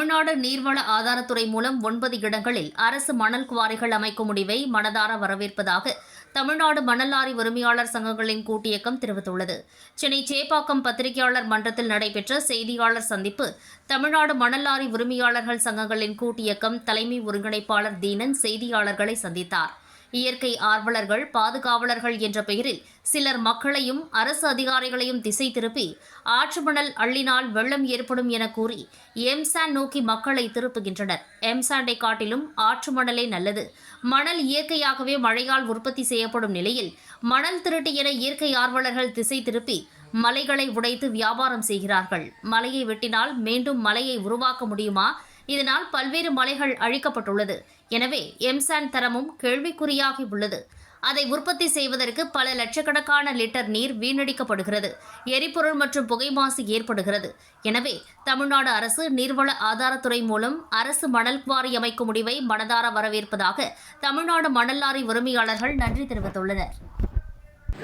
தமிழ்நாடு நீர்வள ஆதாரத்துறை மூலம் ஒன்பது இடங்களில் அரசு மணல் குவாரிகள் அமைக்கும் முடிவை மனதார வரவேற்பதாக தமிழ்நாடு மணல் லாரி உரிமையாளர் சங்கங்களின் கூட்டியக்கம் தெரிவித்துள்ளது. சென்னை சேப்பாக்கம் பத்திரிகையாளர் மன்றத்தில் நடைபெற்ற செய்தியாளர் சந்திப்பு தமிழ்நாடு மணல் லாரி உரிமையாளர்கள் சங்கங்களின் கூட்டியக்கம் தலைமை ஒருங்கிணைப்பாளர் தீனன் செய்தியாளர்களை சந்தித்தார். இயற்கை ஆர்வலர்கள் பாதுகாவலர்கள் என்ற பெயரில் சிலர் மக்களையும் அரசு அதிகாரிகளையும் திசை திருப்பி ஆற்று மணல் அள்ளினால் வெள்ளம் ஏற்படும் என கூறி எம்சாண்ட் நோக்கி மக்களை திருப்புகின்றனர். எம்சாண்டை காட்டிலும் ஆற்று மணலே நல்லது. மணல் இயற்கையாகவே மழையால் உற்பத்தி செய்யப்படும் நிலையில் மணல் திருட்டு என இயற்கை ஆர்வலர்கள் திசை திருப்பி மலைகளை உடைத்து வியாபாரம் செய்கிறார்கள். மலையை வெட்டினால் மீண்டும் மலையை உருவாக்க முடியுமா? இதனால் பல்வேறு மலைகள் அழிக்கப்பட்டுள்ளது. எனவே எம்சாண்ட் தரமும் கேள்விக்குறியாகி உள்ளது. அதை உற்பத்தி செய்வதற்கு பல லட்சக்கணக்கான லிட்டர் நீர் வீணடிக்கப்படுகிறது. எரிபொருள் மற்றும் புகை மாசு ஏற்படுகிறது. எனவே தமிழ்நாடு அரசு நீர்வள ஆதாரத்துறை மூலம் அரசு மணல் குவாரி அமைக்கும் முடிவை மனதார வரவேற்பதாக தமிழ்நாடு மணல் லாரி உரிமையாளர்கள் நன்றி தெரிவித்துள்ளனர்.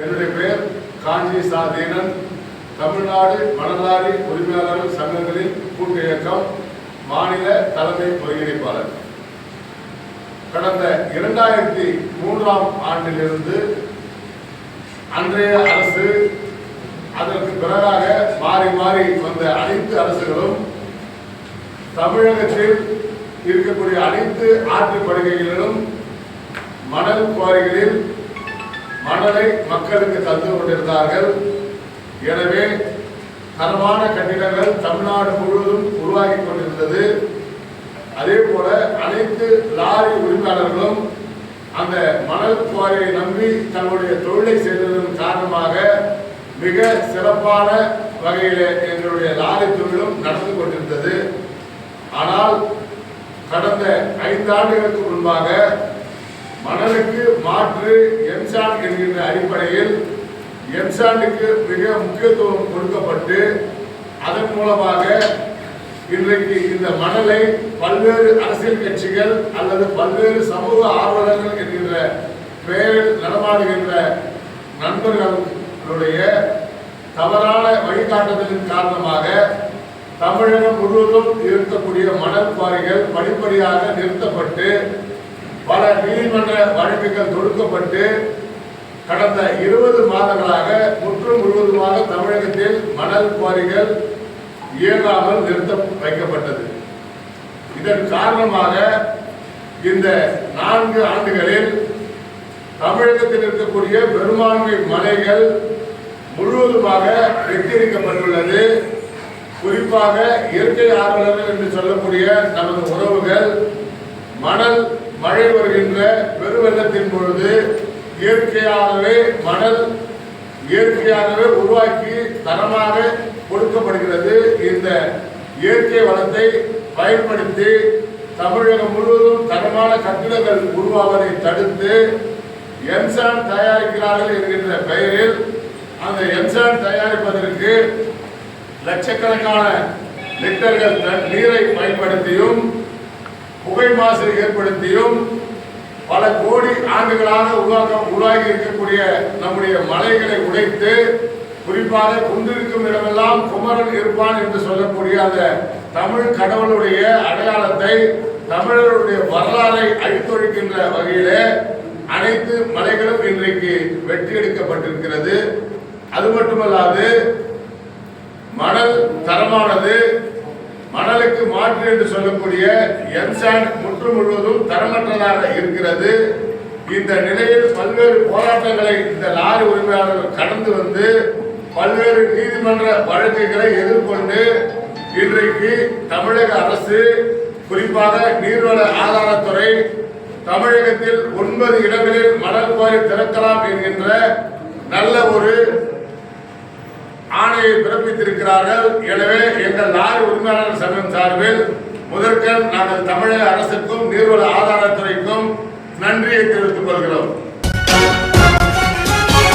என்னுடைய பெயர் காஞ்சி தமிழ்நாடு மணலாரி உரிமையாளர்கள் சங்கங்களின் கூட்டு இயக்கம் மாநில தலைமை ஒருங்கிணைப்பாளர் கடந்த இரண்டாயிரத்தி மூன்றாம் ஆண்டிலிருந்து அன்றைய அரசு அதற்கு பிறகாக மாறி மாறி வந்த அனைத்து அரசுகளும் தமிழகத்தில் இருக்கக்கூடிய அனைத்து ஆற்று படுகைகளிலும் மணல் குவாரிகளில் மணலை மக்களுக்கு தந்து கொண்டிருந்தார்கள். எனவே தரமான கட்டிடங்கள் தமிழ்நாடு முழுவதும் உருவாகி கொண்டிருந்தது. அதே போல அனைத்து லாரி உரிமையாளர்களும் அந்த மணல் குவாரியை நம்பி தங்களுடைய தொழிலை செய்ததன் காரணமாக மிக சிறப்பான வகையில் எங்களுடைய லாரி தொழிலும் நடந்து கொண்டிருந்தது. ஆனால் கடந்த ஐந்து ஆண்டுகளுக்கு முன்பாக மணலுக்கு மாற்று எம்சாண்ட் என்கின்ற அடிப்படையில் எம்சாண்டுக்கு மிக முக்கியத்துவம் கொடுக்கப்பட்டு அதன் மூலமாக இன்றைக்கு இந்த மணலை பல்வேறு அரசியல் கட்சிகள் அல்லது பல்வேறு சமூக ஆர்வலர்கள் என்கின்ற பெயரில் நடமாடுகின்ற நண்பர்களுடைய தவறான வழிகாட்டுதலின் காரணமாக தமிழகம் முழுவதும் இருக்கக்கூடிய மணல் குவாரிகள் படிப்படியாக நிறுத்தப்பட்டு பல நீதிமன்ற வழக்குகள் தொடுக்கப்பட்டு கடந்த இருபது மாதங்களாக முற்றும் முழுவதுமாக தமிழகத்தில் மணல் குவாரிகள் இயங்காமல் நிறுத்த வைக்கப்பட்டது. இதன் காரணமாக இந்த நான்கு ஆண்டுகளில் தமிழகத்தில் இருக்கக்கூடிய பெரும்பான்மை மலைகள் முழுவதுமாக வெற்றியடிக்கப்பட்டுள்ளது குறிப்பாக இயற்கை ஆர்வலர்கள் என்று சொல்லக்கூடிய நமது உறவுகள் மணல் மழை வருகின்ற பெருவெள்ளத்தின் பொழுது இயற்கையாகவே மணல் இயற்கையாகவே உருவாக்கி தரமாக கொடுக்கப்படுகிறது. இந்த இயற்கை வளத்தை பயன்படுத்தி தமிழகம் முழுவதும் தரமான கட்டிடங்கள் உருவாவதை தடுத்து எம்சான் தயாரிக்கிறார்கள் என்கின்ற பெயரில் அந்த எம்சான் தயாரிப்பதற்கு லட்சக்கணக்கான லிட்டர்கள் நீரை பயன்படுத்தியும் புகை மாசு ஏற்படுத்தியும் பல கோடி ஆண்டுகளாக உருவாக்கம் உருவாகி இருக்கக்கூடிய நம்முடைய மலைகளை உடைத்து குறிப்பாக குந்திருக்கும் இடமெல்லாம் குமரன் இருப்பான் என்று சொல்லக்கூடிய அந்த தமிழ் கடவுளுடைய அடையாளத்தை தமிழர்களுடைய வரலாறை அழித்தொழிக்கின்ற வகையிலே அனைத்து மலைகளும் இன்றைக்கு வெற்றி எடுக்கப்பட்டிருக்கிறது. அது மட்டுமல்லாது மணல் தரமானது மணலுக்கு மாற்று என்று சொல்லக்கூடிய என்சாண்ட் முற்று முழுவதும் தரமற்றதாக இருக்கிறது. இந்த நிலையில் பல்வேறு போராட்டங்களை இந்த லாரி உரிமையாளர்கள் கடந்து வந்து பல்வேறு நீதிமன்ற வழக்குகளை எதிர்கொண்டு இன்றைக்கு தமிழக அரசு குறிப்பாக நீர்வள ஆதாரத்துறை தமிழகத்தில் ஒன்பது இடங்களில் மணல் கோயில் திறக்கலாம் என்கின்ற நல்ல ஒரு ஆணையை பிறப்பித்திருக்கிறார்கள். எனவே எங்கள் நாடு உரிமையாளர் சங்கம் சார்பில் முதற்கண் நாங்கள் தமிழக அரசுக்கும் நீர்வள ஆதாரத்துறைக்கும் நன்றியை தெரிவித்துக் கொள்கிறோம்.